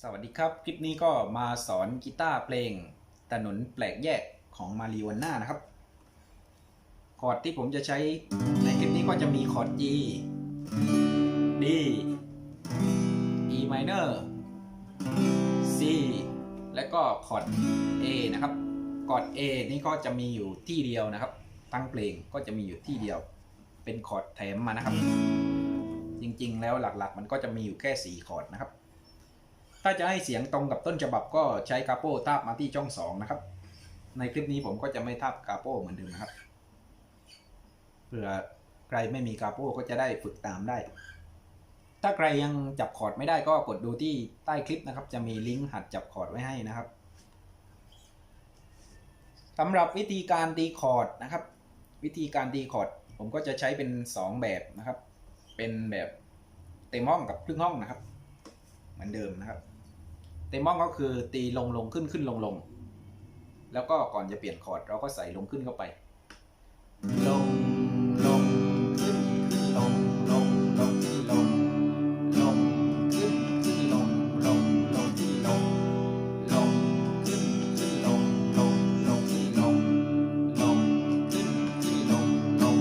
สวัสดีครับ คลิปนี้ก็มาสอนกีตาร์เพลงถนนแปลกแยกของมาริวาน่านะครับ คอร์ดที่ผมจะใช้ในคลิปนี้ก็จะมีคอร์ด G D E minor C และก็คอร์ด A นะครับ คอร์ด A นี่ก็จะมีอยู่ที่เดียวนะครับทั้งเพลงก็จะมีอยู่ที่เดียว เป็นคอร์ดแถมมานะครับ จริงๆ แล้วหลักๆ มันก็จะมีอยู่แค่ 4 คอร์ดนะครับ ถ้าจะให้เสียงตรงกับต้นฉบับก็ใช้กาโป้ทาบมาที่ช่องสองนะครับ ในคลิปนี้ผมก็จะไม่ทาบกาโป้เหมือนเดิมนะครับเผื่อใครไม่มีกาโป้ก็จะได้ฝึกตามได้ ถ้าใครยังจับคอร์ดไม่ได้ก็กดดูที่ใต้คลิปนะครับ จะมีลิงก์หัดจับคอร์ดไว้ให้นะครับสำหรับวิธีการตีคอร์ดนะครับ วิธีการตีคอร์ดผมก็จะใช้เป็น 2 แบบนะครับ เป็นแบบเต็มห้องกับครึ่งห้องนะครับ เหมือนเดิมนะครับ เต็มห้องก็คือตีลงลงขึ้นขึ้นลงลง แล้วก็ก่อนจะเปลี่ยนคอร์ดเราก็ใส่ลงขึ้นเข้าไป ลงลงขึ้นขึ้นลงลงลงขึ้นลงลงขึ้นขึ้นลงลงลงขึ้นลงลงขึ้นขึ้นลงลงลงขึ้นลงลงขึ้นขึ้นลงลง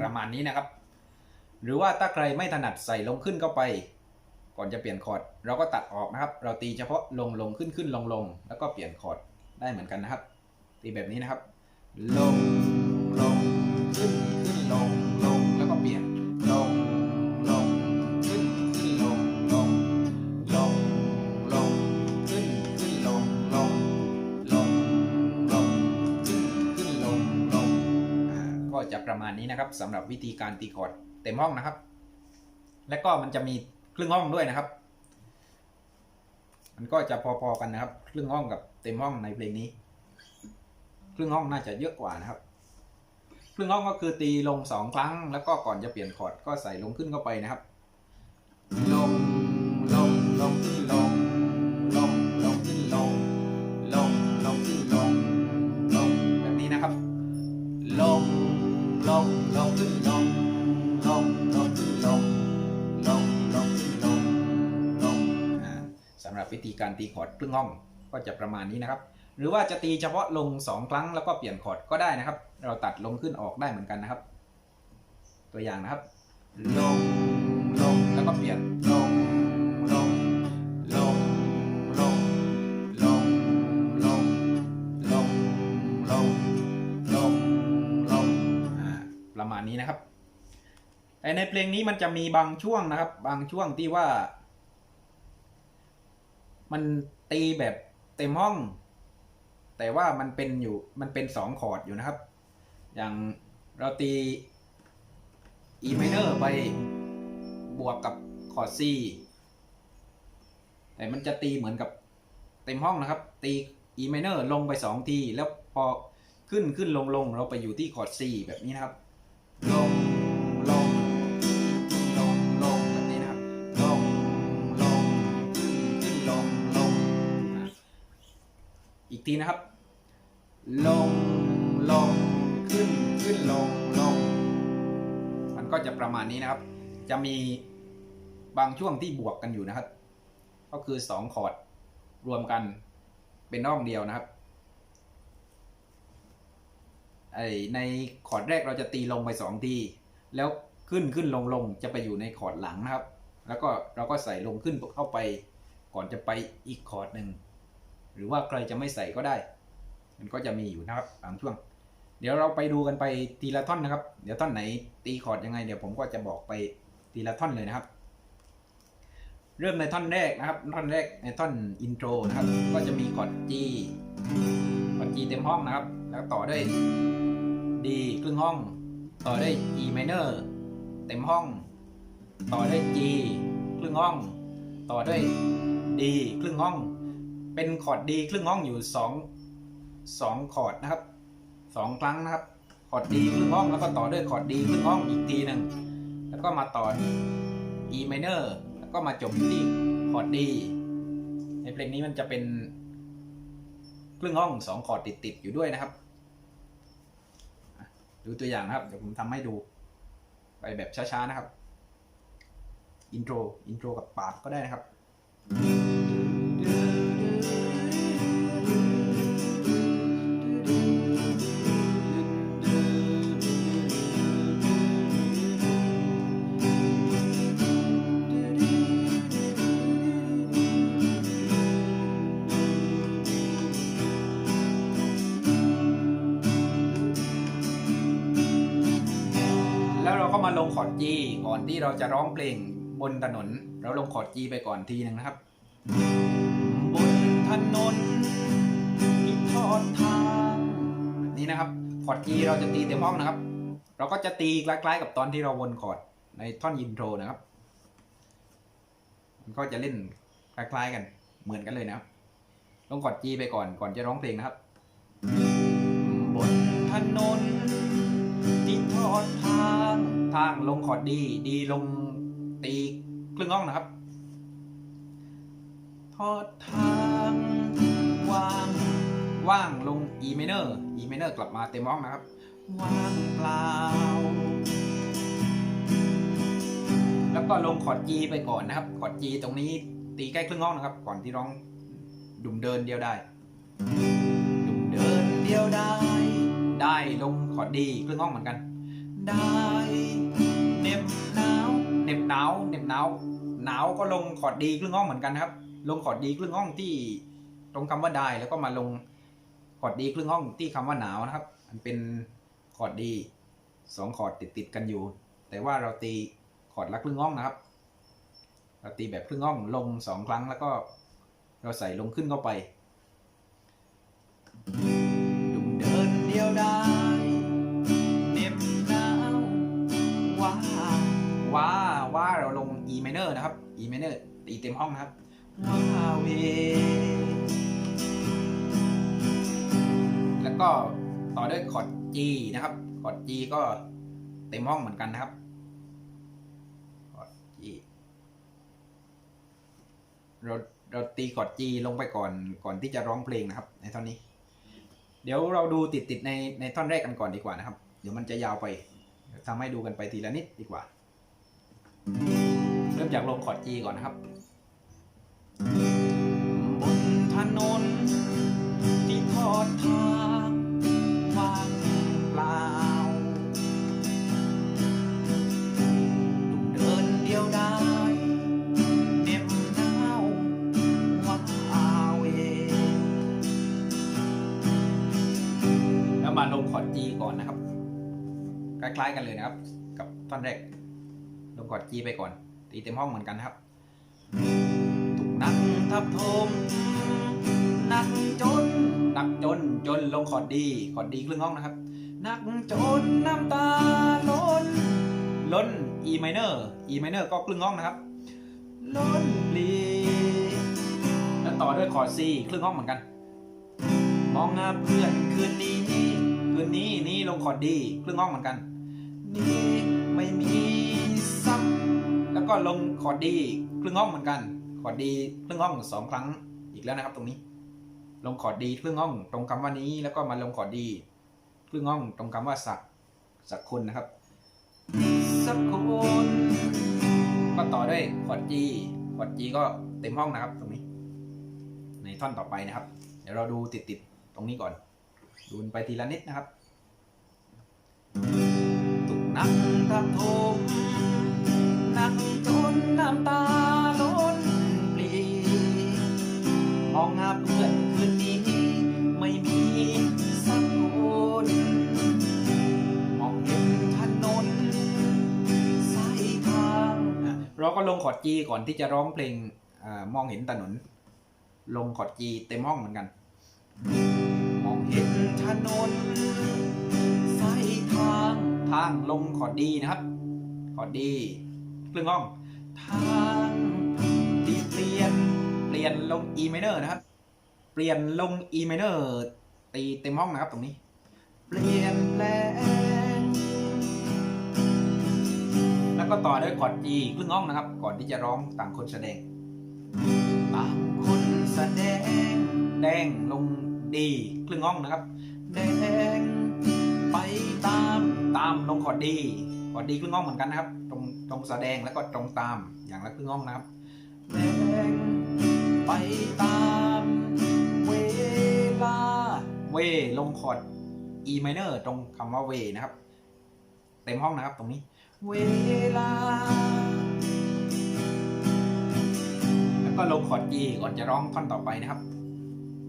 ประมาณนี้นะครับ หรือว่าถ้าใครไม่ถนัดใส่ลงขึ้นเข้าไป ก่อนจะเปลี่ยนคอร์ดเราก็ตัดออกนะครับ เราตีเฉพาะลงลงขึ้นขึ้นลงลงแล้วก็เปลี่ยนคอร์ดได้เหมือนกันนะครับ ตีแบบนี้นะครับ ลงลงขึ้นขึ้นลงลงแล้วก็เปลี่ยนลงลงขึ้นขึ้นลงลงลงลงขึ้นขึ้นลงลงลงลงขึ้นขึ้นลงลงก็จะประมาณนี้นะครับสำหรับวิธีการตีคอร์ดเต็มห้องนะครับ และก็มันจะมี ครึ่งห้องด้วยนะครับ มันก็จะพอๆกันนะครับ ครึ่งห้องกับเต็มห้องในเพลงนี้ ครึ่งห้องน่าจะเยอะกว่านะครับ ครึ่งห้องก็คือตีลงสองครั้ง แล้วก็ก่อนจะเปลี่ยนคอร์ดก็ใส่ลงขึ้นเข้าไปนะครับ ลงลงลง การตีคอร์ดครึ่งห้องก็จะประมาณนี้นะครับ หรือว่าจะตีเฉพาะลง 2 ครั้งแล้วก็เปลี่ยนคอร์ดก็ได้นะครับ เราตัดลงขึ้นออกได้เหมือนกันนะครับ ตัวอย่างนะครับ ลงลงแล้วก็เปลี่ยนลงลงลงลงลงลงลงลงลงลงประมาณนี้นะครับแต่ในเพลงนี้มันจะมีบางช่วงนะครับ บางช่วงที่ว่า มันตีแบบเต็มห้อง แต่ว่ามันเป็นอยู่มันเป็นสองคอร์ดอยู่นะครับ อย่างเราตี E minor ไปบวกกับคอร์ด C แต่มันจะตีเหมือนกับเต็มห้องนะครับ ตี E minor ลงไปสองที แล้วพอขึ้นขึ้นลงลงเราไปอยู่ที่คอร์ด C แบบนี้นะครับ ลง ทีนะครับ ลงลงขึ้นขึ้นลงลง มันก็จะประมาณนี้นะครับ จะมีบางช่วงที่บวกกันอยู่นะครับ ก็คือสองคอร์ดรวมกันเป็นน่องเดียวนะครับไอในคอร์ดแรกเราจะตีลงไปสองทีแล้วขึ้นขึ้นลงลงจะไปอยู่ในคอร์ดหลังนะครับ แล้วก็เราก็ใส่ลงขึ้นเข้าไป ก่อนจะไปอีกคอร์ดหนึ่ง หรือว่าใครจะไม่ใส่ก็ได้ มันก็จะมีอยู่นะครับบางช่วง เดี๋ยวเราไปดูกันไปทีละท่อนนะครับ เดี๋ยวท่อนไหนตีคอร์ดยังไงเดี๋ยวผมก็จะบอกไปทีละท่อนเลยนะครับ เริ่มในท่อนแรกนะครับ ท่อนแรกในท่อนอินโทรนะครับ ก็จะมีคอร์ด G คอร์ด G เต็มห้องนะครับ แล้วต่อด้วย D ครึ่งห้อง ต่อด้วย E minor เต็มห้อง ต่อด้วย G ครึ่งห้อง ต่อด้วย D ครึ่งห้อง เป็นคอร์ด D ครึ่งห้องอยู่สองสองคอร์ดนะครับสองครั้งนะครับคอร์ดดีครึ่งห้องแล้วก็ต่อด้วยคอร์ดดีครึ่งห้องอีกทีหนึ่งแล้วก็มาต่อ E minor แล้วก็มาจบที่คอร์ดดีในเพลงนี้มันจะเป็นครึ่งห้องสองคอร์ดติดๆอยู่ด้วยนะครับดูตัวอย่างนะครับเดี๋ยวผมทำให้ดูไปแบบช้าๆนะครับ อินโทรอินโทรกับปาดก็ได้นะครับ เราก็มาลงคอร์ด G ก่อนที่เราจะร้องเพลงบนถนน เราลงคอร์ด G ไปก่อนทีหนึ่งนะครับ บนถนนที่ทอดทางนี้นะครับคอร์ด G เราจะตีเต็มห้องนะครับ เราก็จะตีคล้ายๆ กับตอนที่เราวนคอร์ดในท่อนอินโทรนะครับมันก็จะเล่นคล้ายๆกันเหมือนกันเลยนะครับลงคอร์ด G ไปก่อนก่อนจะร้องเพลงนะครับ บนถนน อดทางทางลงคอร์ดดี ดีลงตีครึ่งห้องนะครับ ทอดทางว่างว่างลง E minor E minor กลับมาเต็มห้องนะครับ ว่างเปล่า แล้วก็ลงคอร์ด G ไปก่อนนะครับ คอร์ด G ตรงนี้ตีใกล้ครึ่งห้องนะครับ ก่อนที่ร้องดุมเดินเดียวได้ดุมเดินเดียวได้ ได้ลงคอร์ดดีครึ่งห้องเหมือนกัน ได้เหน็บหนาวเหน็บหนาวเหน็บหนาวหนาวก็ลงคอร์ดดีครึ่งห้องเหมือนกันครับ ลงคอร์ดดีครึ่งห้องที่ตรงคำว่าได้แล้วก็มาลงคอร์ดดีครึ่งห้องที่คำว่าหนาวนะครับ มันเป็นคอร์ดดีสองคอร์ดติดติดกันอยู่ แต่ว่าเราตีคอร์ดละครึ่งห้องนะครับ เราตีแบบครึ่งห้องลงสองครั้งแล้วก็เราใส่ลงขึ้นเข้าไปดุมเดินเดียวได้ ว่าว่าเราลง E minor นะครับ E minor ตีเต็มห้องนะครับว่าเวแล้วก็ต่อด้วยคอร์ด G นะครับคอร์ด G ก็เต็มห้องเหมือนกันนะครับคอร์ด G เราเราตีคอร์ด G ลงไปก่อนก่อนที่จะร้องเพลงนะครับ ในท่อนนี้ เดี๋ยวเราดูติดติดในในท่อนแรกกันก่อนดีกว่านะครับ เดี๋ยวมันจะยาวไปทำให้ดูกันไปทีละนิดดีกว่า เริ่มจากลงคอร์ด G ก่อนนะครับ บนถนนที่ทอดทางว่างเปล่าดุมเดินเดียวได้เหน็บหนาวว่าเวแล้วมาลงคอร์ด G ก่อนนะครับ คล้ายๆกันเลยนะครับ กับท่อนแรก ลงคอร์ด G ไปก่อน ตีเต็มห้องเหมือนกันนะครับถูกนักทับทมนักจนนักจนจนลงคอร์ดดีคอร์ดดีครึ่งห้องนะครับ นักจนน้ำตาล้น ล้น E minor E minor ก็ครึ่งห้องนะครับ ล้นปลีแล้วต่อด้วยคอร์ด C ครึ่งห้องเหมือนกัน มองหน้าเพื่อนคืนนี้คืนนี้นี่ลงคอร์ดดีครึ่งห้องเหมือนกัน นี่ไม่มีซ้ำ แล้วก็ลงคอร์ดดีครึ่งห้องเหมือนกันคอร์ดดีครึ่งห้องสองครั้งอีกแล้วนะครับ ตรงนี้ ลงคอร์ดดีครึ่งห้องตรงคำว่านี้ แล้วก็มาลงคอร์ดดีครึ่งห้องตรงคำว่าสักสักคนนะครับ สักคนก็ต่อด้วยคอร์ดจีคอร์ดจีก็เต็มห้องนะครับ ตรงนี้ ในท่อนต่อไปนะครับ เดี๋ยวเราดูติดๆตรงนี้ก่อน ดูไปทีละนิดนะครับ ตุกนักทับทม นักจนน้ำตาล้นปลีมองหาเพื่อนคืนนี้ไม่มีสักคนมองเห็นถนนสายทางเราก็ลงคอดจีก่อนที่จะร้องเพลงอมองเห็นถนน ลงคอดจีเต็มห้องเหมือนกัน มองเห็นถนนสายทางทางลงคอดดีนะครับคอดดี ครึ่งห้องทางที่เปลี่ยน เปลี่ยนลง E minor นะครับ เปลี่ยนลง E minor ตีเต็มห้องนะครับตรงนี้ เปลี่ยนแปลงแล้วก็ต่อด้วยคอร์ด E ครึ่งห้องนะครับ ก่อนที่จะร้องต่างคนแสดงต่างคนแสดง แดงลงดีครึ่งห้องนะครับ แดงไปตามตามลงคอร์ดดี คอร์ดดีครึ่งห้องเหมือนกันนะครับ ตรงตรงแสดงแล้วก็ตรงตามอย่างละครึ่งห้องนะครับแดงไปตามเวลงคอร์ด E minor ตรงคำว่าเวนะครับ เต็มห้องนะครับตรงนี้ เวลา แล้วก็ลงคอร์ด E ก่อนจะร้องท่อนต่อไปนะครับ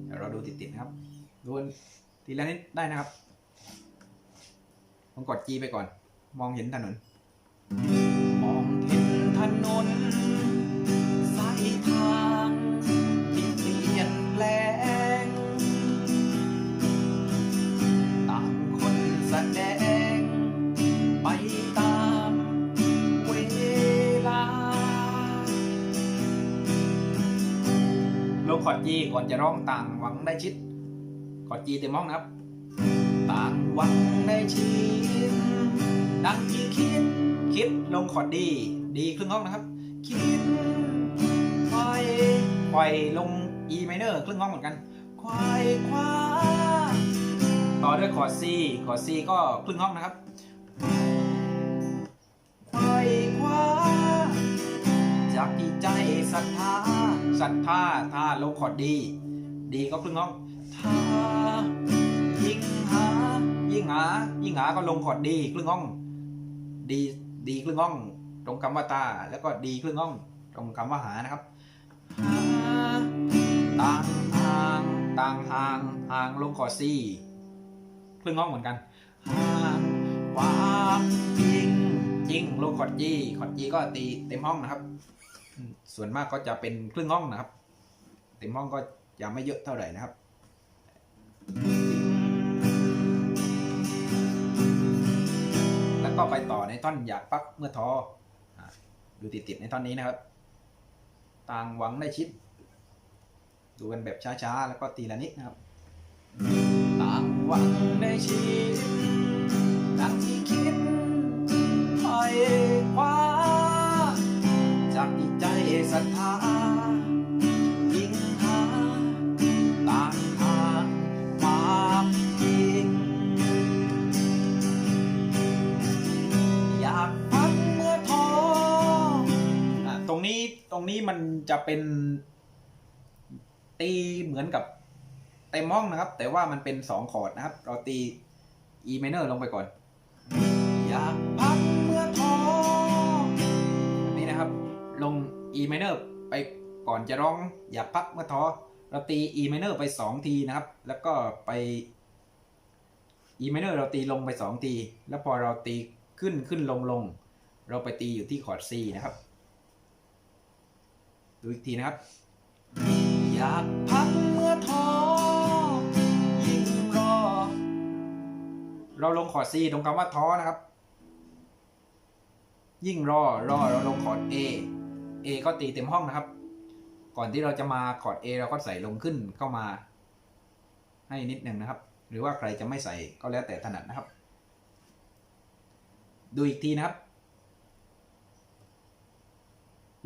เดี๋ยวเราดูติดๆนะครับดูทีละนิดได้นะครับลงกด G ไปก่อน มองเห็นถนน มองเห็นถนนสายทางที่เปลี่ยนแปลงต่างคนแสดง ไปตามเวลาลงคอร์ด G ก่อนจะร้องต่างหวังได้ชิดคอร์ด G เต็มห้องนะครับ ต่างหวังได้ชิดดังที่คิด คิดลงคอร์ดดี ดีครึ่งห้องนะครับ คิดควายควายลง E minor ครึ่งห้องเหมือนกันควายคว้าต่อด้วยคอร์ด C คอร์ด C ก็ครึ่งห้องนะครับควายคว้าจากที่ใจศรัทธาศรัทธาท่าลงคอร์ดดี ดีก็ครึ่งห้องท่า ยิ่งหายิ่งหาก็ลงคอร์ดดีครึ่งห้อง ดีดีครึ่งห้อง ตรงคำว่าตา แล้วก็ดีครึ่งห้อง ตรงคำว่าหานะครับต่างห่างต่างห่างห่างลงคอร์ดซีครึ่งห้องเหมือนกันห่างความจริงจริงลงคอร์ดจีคอร์ดจีก็ตีเต็มห้องนะครับ ส่วนมากก็จะเป็นครึ่งห้องนะครับ เต็มห้องก็จะไม่เยอะเท่าไหร่นะครับ แล้วก็ไปต่อในท่อนอยากปักเมื่อทออะดูติดๆในท่อนนี้นะครับ ต่างหวังได้ชิด ดูกันแบบช้าๆ แล้วก็ทีละนิดนะครับ ต่างหวังได้ชิดดังที่คิดไปคว้าจากใจศรัทธา ตรงนี้มันจะเป็นตีเหมือนกับเต็มห้องนะครับ แต่ว่ามันเป็นสองคอร์ดนะครับ เราตี E minor ลงไปก่อน อยากพักเมื่อท้อแบบนี้นะครับ ลง E minor ไปก่อนจะร้อง อยากพักเมื่อท้อเราตี E minor ไปสองทีนะครับ แล้วก็ไป E minor เราตีลงไปสองที แล้วพอเราตีขึ้นขึ้นลงลง เราไปตีอยู่ที่คอร์ด C นะครับ ดูอีกทีนะครับ อยากพักเมื่อท้อยิ่งรอ เราลงคอร์ด C ตรงคำว่าท้อนะครับ ยิ่งรอรอเราลงคอร์ด A A ก็ตีเต็มห้องนะครับ ก่อนที่เราจะมาคอร์ด A เราก็ใส่ลงขึ้นเข้ามา ให้นิดหนึ่งนะครับ หรือว่าใครจะไม่ใส่ก็แล้วแต่ถนัดนะครับ ดูอีกทีนะครับ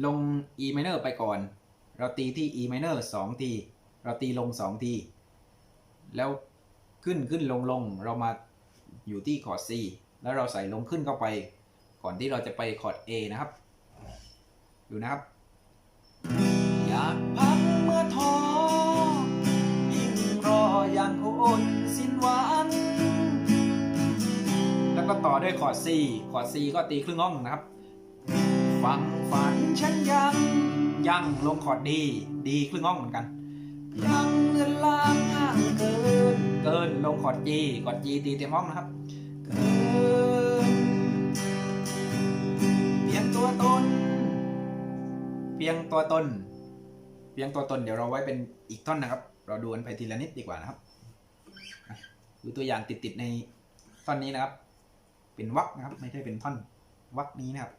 ลง E minor ไปก่อน เราตีที่ E minor สองทีเราตีลงสองทีแล้วขึ้นขึ้นลงลงเรามาอยู่ที่คอร์ด C แล้วเราใส่ลงขึ้นเข้าไป ก่อนที่เราจะไปคอร์ด A นะครับ ดูนะครับ อยากพักเมื่อท้อยิ่งรออย่างคนสิ้นหวังแล้วก็ต่อด้วยคอร์ด C คอร์ด C ก็ตีครึ่งห้องนะครับ ฟังฝันฉันยังยังลงคอร์ดดี ดีครึ่งห้องเหมือนกัน ยังเลือนลางห่างเกิน เกินลงคอร์ดจีคอร์ดจีตีเต็มห้องนะครับ เกิน เพียงตัวตน เพียงตัวตน เพียงตัวตนเดี๋ยวเราไว้เป็นอีกท่อนนะครับ เราดูกันไปทีละนิดดีกว่านะครับอะดูตัวอย่างติดๆในท่อนนี้นะครับ เป็นวรรคนะครับ ไม่ใช่เป็นท่อนวรรคนี้นะครับ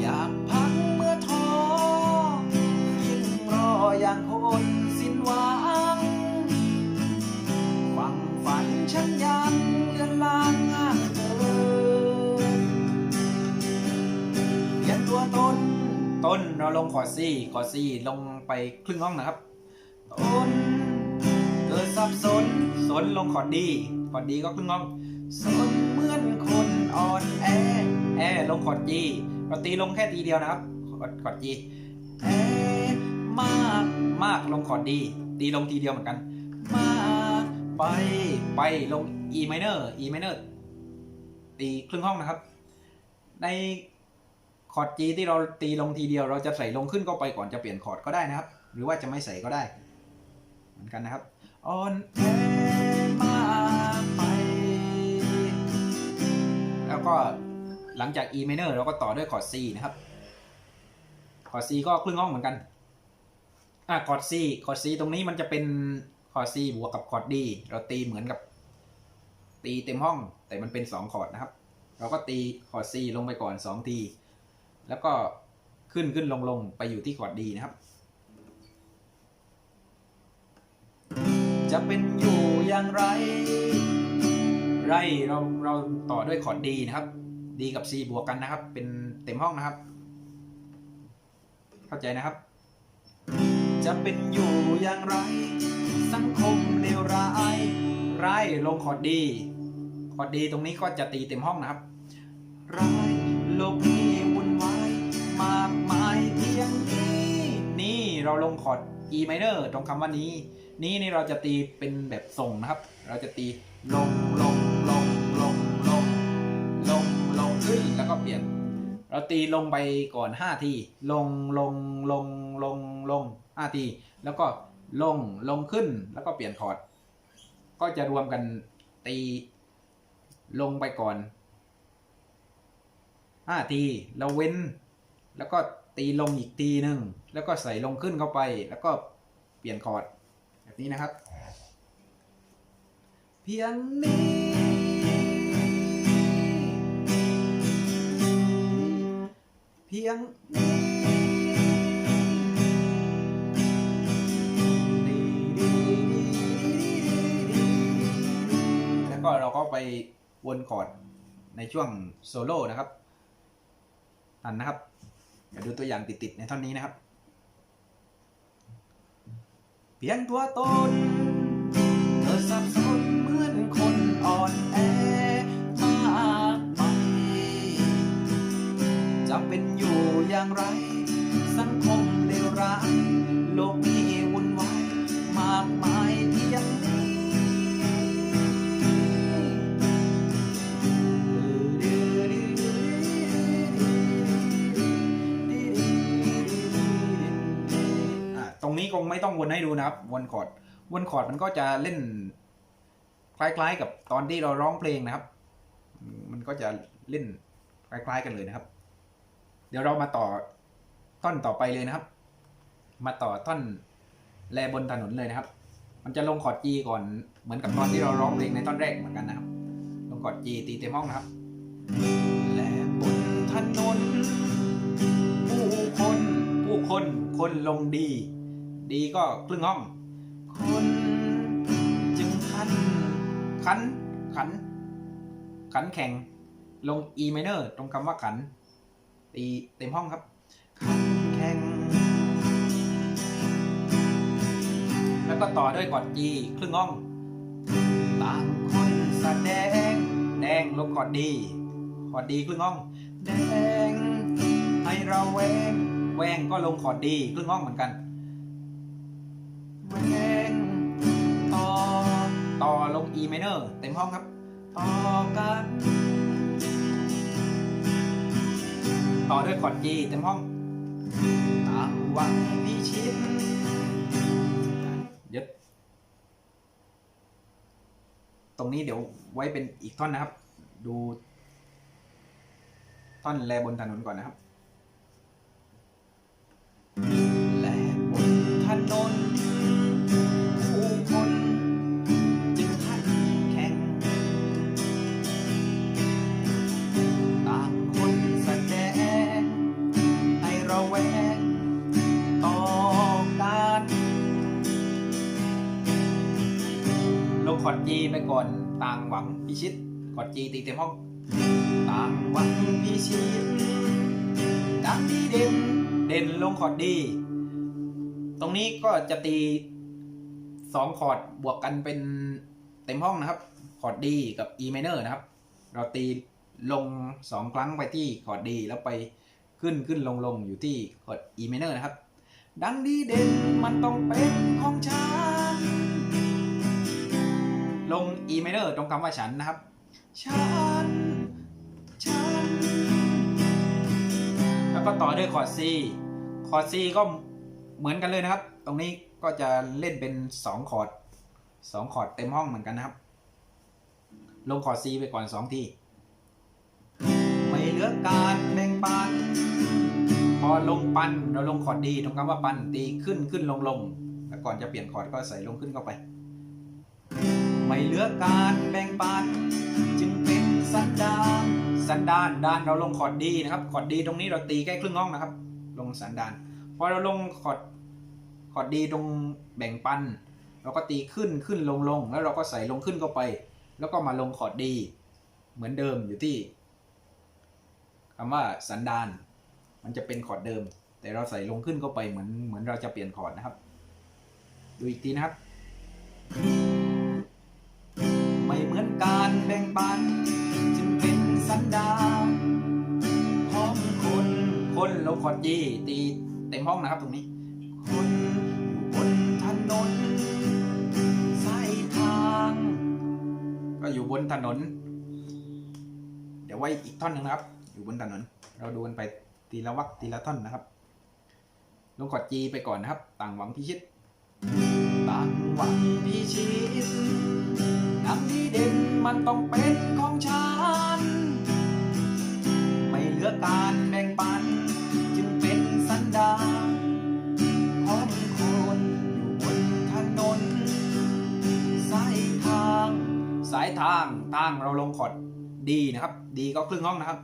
อยากพักเมื่อท้อยิ่งรออย่างคนสิ้นหวังฟังฝันฉันยังเลือนลางห่างเกินเขียนตัวตนต้นเราลงคอดซีคอดซีลงไปครึ่งห้องนะครับ ต้นเกิดสับสนสนลงคอร์ดดีคอดีก็ครึ่งห้องสนเหมือนคนอ่อนแอ แอลงคอร์ดจีเราตีลงแค่ทีเดียวนะครับคอร์ดคอร์ดจีแอมากมากลงคอร์ดดีดีลงทีเดียวเหมือนกัน มากไปไปลง E minor E minor ตีครึ่งห้องนะครับ ในคอร์ด G ที่เราตีลงทีเดียว เราจะใส่ลงขึ้นก็ไปก่อนจะเปลี่ยนคอร์ดก็ได้นะครับ หรือว่าจะไม่ใส่ก็ได้ เหมือนกันนะครับอ่อนแอมากไป แล้วก็ หลังจาก E minor เราก็ต่อด้วยคอร์ด C นะครับ คอร์ด C ก็ครึ่งห้องเหมือนกัน อะคอร์ด C คอร์ด C ตรงนี้มันจะเป็นคอร์ด C บวกกับคอร์ด D เราตีเหมือนกับ ตีเต็มห้อง แต่มันเป็น 2 คอร์ดนะครับ เราก็ตีคอร์ด C ลงไปก่อน 2 ที แล้วก็ขึ้นขึ้นลงลงไปอยู่ที่คอร์ด D นะครับ จะเป็นอยู่อย่างไร ไรเราเราต่อด้วยคอร์ด D นะครับ D กับ C บวกกันนะครับ เป็นเต็มห้องนะครับ เข้าใจนะครับ จะเป็นอยู่อย่างไร สังคมเลวร้ายร้ายลงคอร์ดดีคอร์ดดีตรงนี้ก็จะตีเต็มห้องนะครับร้ายโลกนี้วุ่นวายมากมายเพียงนี้นี่เราลงคอร์ด E minor ตรงคำว่านี้ นี้นี่เราจะตีเป็นแบบส่งนะครับ เราจะตีลงลง ก็เปลี่ยน เราตีลงไปก่อน5ทีลงลงลงลงลง5ที แล้วก็ลงลงขึ้นแล้วก็เปลี่ยนคอร์ด ก็จะรวมกันตีลงไปก่อน5ทีแล้วเว้น แล้วก็ตีลงอีกทีหนึ่งแล้วก็ใส่ลงขึ้นเข้าไป แล้วก็เปลี่ยนคอร์ดแบบนี้นะครับ เพียงนี้ เพียงนี้แล้วก็เราก็ไปวนคอร์ดในช่วงโซโล่นะครับอันนะครับเดี๋ยวดูตัวอย่างติดๆในท่อนนี้นะครับเพียงตัวตน เธอสับสนเหมือนคนอ่อน จะเป็นอยู่อย่างไร สังคมเลวร้ายโลกนี้วุ่นวายมากมายเพียงนี้อะตรงนี้คงไม่ต้องวนให้ดูนะครับ วนคอร์ดวนคอร์ดมันก็จะเล่น คล้ายๆ กับตอนที่เราร้องเพลงนะครับ มันก็จะเล่นคล้ายๆกันเลยนะครับ เดี๋ยวเรามาต่อท่อนต่อไปเลยนะครับ มาต่อท่อนแลบนถนนเลยนะครับ มันจะลงคอร์ด G ก่อนเหมือนกับตอนที่เราร้องเพลงในท่อนแรกเหมือนกันนะครับ ลงคอร์ด G ตีเต็มห้องนะครับ แลบนถนน ผู้คน ผู้คน คนลงดี ดีก็ครึ่งห้อง คนจึงขัน ขัน ขัน ขันแข่ง ลง E minor ตรงคำว่าขัน ตีเต็มห้องครับขันแข่งแล้วก็ต่อด้วยกอด G ครึ่งห้องต่างคนแสดง แดงลงกอดดีกอดดีครึ่งห้อง แดง ให้เราแวงแวงก็ลงคอดดีครึ่งห้องเหมือนกันแวงต่อต่อลง E minor เต็มห้องครับ ต่อกัน ต่อด้วยคอร์ด G เต็มห้องตางหวังพิชิตเดี๋ยวตรงนี้เดี๋ยวไว้เป็นอีกท่อนนะครับ ดู ท่อนแลบนถนนก่อนนะครับ แลบนถนน ก่อนต่างหวังพิชิตคอดจีตีเต็มห้อง ต่างหวังพิชิตดังที่เด่นเด่นลงคอร์ดดี ตรงนี้ก็จะตีสองคอร์ดบวกกันเป็นเต็มห้องนะครับ คอร์ดดีกับ E minor นะครับ เราตีลงสองครั้งไปที่คอร์ดดีแล้วไปขึ้นขึ้นลงลงอยู่ที่คอร์ด E minor นะครับ ดังดีเด่นมันต้องเป็นของฉัน ลง E minor ตรงคำว่าฉันนะครับ ฉัน ฉัน แล้วก็ต่อด้วยคอร์ด C คอร์ด C ก็เหมือนกันเลยนะครับ ตรงนี้ก็จะเล่นเป็น 2 คอร์ด 2 คอร์ดเต็มห้องเหมือนกันนะครับ ลงคอร์ด C ไปก่อน 2 ที ไม่เหลือการแบ่งปัน พอลงปันเราลงคอร์ดดีตรงคำว่าปันตีขึ้นขึ้นลงลงแล้วก่อนจะเปลี่ยนคอร์ดก็ใส่ลงขึ้นเข้าไป ไม่เหลือการแบ่งปัน จึงเป็นสันดานสันดานดานเราลงคอร์ดดีนะครับคอร์ดดีตรงนี้เราตีแค่ครึ่งห้องนะครับ ลงสันดานพอเราลงคอร์ดคอร์ดดีตรงแบ่งปัน เราก็ตีขึ้นขึ้นลงลงแล้วเราก็ใส่ลงขึ้นเข้าไป แล้วก็มาลงคอร์ดดี เหมือนเดิมอยู่ที่คำว่าสันดาน มันจะเป็นคอร์ดเดิม แต่เราใส่ลงขึ้นเข้าไปเหมือนเหมือนเราจะเปลี่ยนคอร์ดนะครับ ดูอีกทีนะครับ เหมือนการแบ่งปัน จึงเป็นสันดานของคนคนลงคอดยีตีเต็มห้องนะครับตรงนี้ คนอยู่บนถนนสายทาง ก็อยู่บนถนน เดี๋ยวไว้อีกท่อนหนึ่งนะครับ อยู่บนถนน เราดูกันไปทีละวักทีละท่อนนะครับลงกอดจีไปก่อนนะครับ ต่างหวังพิชิต ต่างหวังพิชิต ดังที่เด่นมันต้องเป็นของฉัน ไม่เหลือการแบ่งปัน จึงเป็นสันดานของคนอยู่บนถนน สายทาง สายทางทางเราลงคอดดีนะครับ ดีก็ครึ่งห้องนะครับ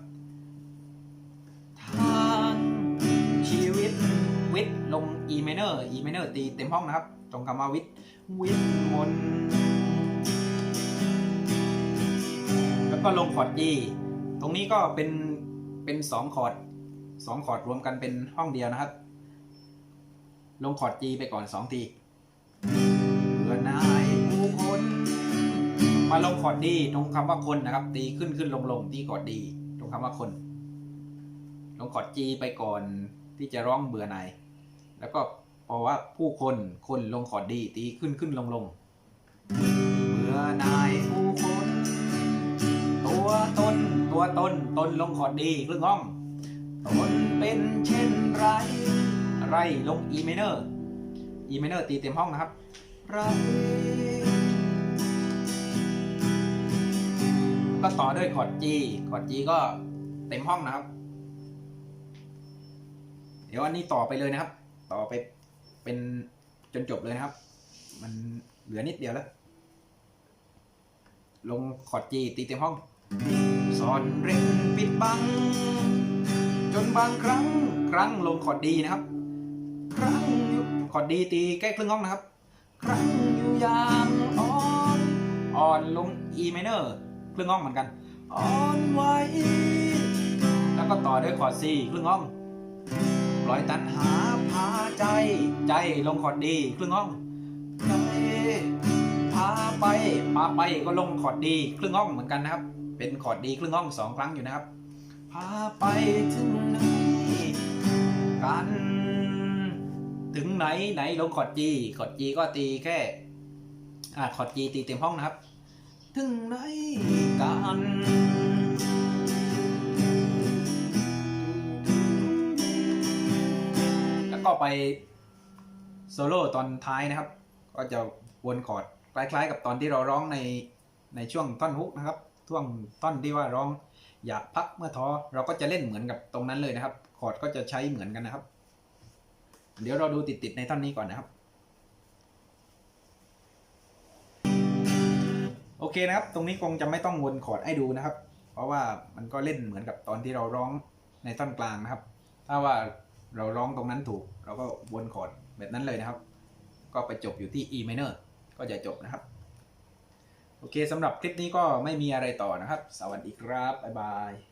ทางชีวิตวิทย์ลง E minor E minor ตีเต็มห้องนะครับ ตรงคำว่าวิทย์วิทย์มน ก็ลงคอร์ด E ตรงนี้ก็เป็นเป็นสองคอร์ดสองคอร์ดรวมกันเป็นห้องเดียวนะครับ ลงคอร์ด G ไปก่อนสองทีเพื่อนายผู้คนมาลงคอร์ดดีตรงคำว่าคนนะครับ ตีขึ้นขึ้นลงลงที่คอร์ดดีตรงคำว่าคน ลงคอร์ด G ไปก่อนที่จะร้องเบื่อหน่ายแล้วก็เพราะว่าผู้คนคนลงคอร์ดดีตีขึ้นขึ้นลงลงเบื่อหน่ายผู้ ตัวต้นต้นลงคอร์ดดีครึ่งห้องต้นเป็นเช่นไร ไรลง E minor E minor ตีเต็มห้องนะครับไรก็ต่อด้วยคอร์ด G คอร์ด G ก็เต็มห้องนะครับ เดี๋ยวอันนี้ต่อไปเลยนะครับ ต่อไปเป็นจนจบเลยนะครับ มันเหลือนิดเดียวแล้ว ลงคอร์ด G ตีเต็มห้อง สอนเร่งปิดบัง จนบางครั้งครั้งลงคอร์ดดีนะครับ ครั้งอยู่คอร์ดดีตีแก้ครึ่งห้องนะครับ ครั้งอยู่ยามอ่อนอ่อนลง E minor ครึ่งห้องเหมือนกันอ่อนไหวแล้วก็ต่อด้วยคอร์ด C ครึ่งห้องปล่อยตันหาพาใจใจลงคอร์ดดีครึ่งห้องใจพาไปพาไปก็ลงคอร์ดดีครึ่งห้องเหมือนกันนะครับ เป็นคอร์ดดีครึ่งห้องสองครั้งอยู่นะครับ พาไปถึงไหนกัน ถึงไหนไหนลงคอร์ดจีคอร์ดจีก็ตีแค่อ่าคอร์ดจีตีเต็มห้องนะครับ ถึงไหนกันแล้วก็ไปโซโล่ตอนท้ายนะครับ ก็จะวนคอร์ดคล้ายๆ กับตอนที่เราร้องในในช่วงท่อนฮุกนะครับ ช่วงท่อนที่ว่าร้องอยากพักเมื่อท้อเราก็จะเล่นเหมือนกับตรงนั้นเลยนะครับ คอร์ดก็จะใช้เหมือนกันนะครับ เดี๋ยวเราดูติดๆในท่อนนี้ก่อนนะครับ โอเคนะครับ ตรงนี้คงจะไม่ต้องวนคอร์ดให้ดูนะครับ เพราะว่ามันก็เล่นเหมือนกับตอนที่เราร้องในท่อนกลางนะครับ ถ้าว่าเราร้องตรงนั้นถูก เราก็วนคอร์ดแบบนั้นเลยนะครับ ก็ไปจบอยู่ที่ E minor ก็จะจบนะครับ โอเคสำหรับคลิปนี้ก็ไม่มีอะไรต่อนะครับ สวัสดีครับ บ๊ายบาย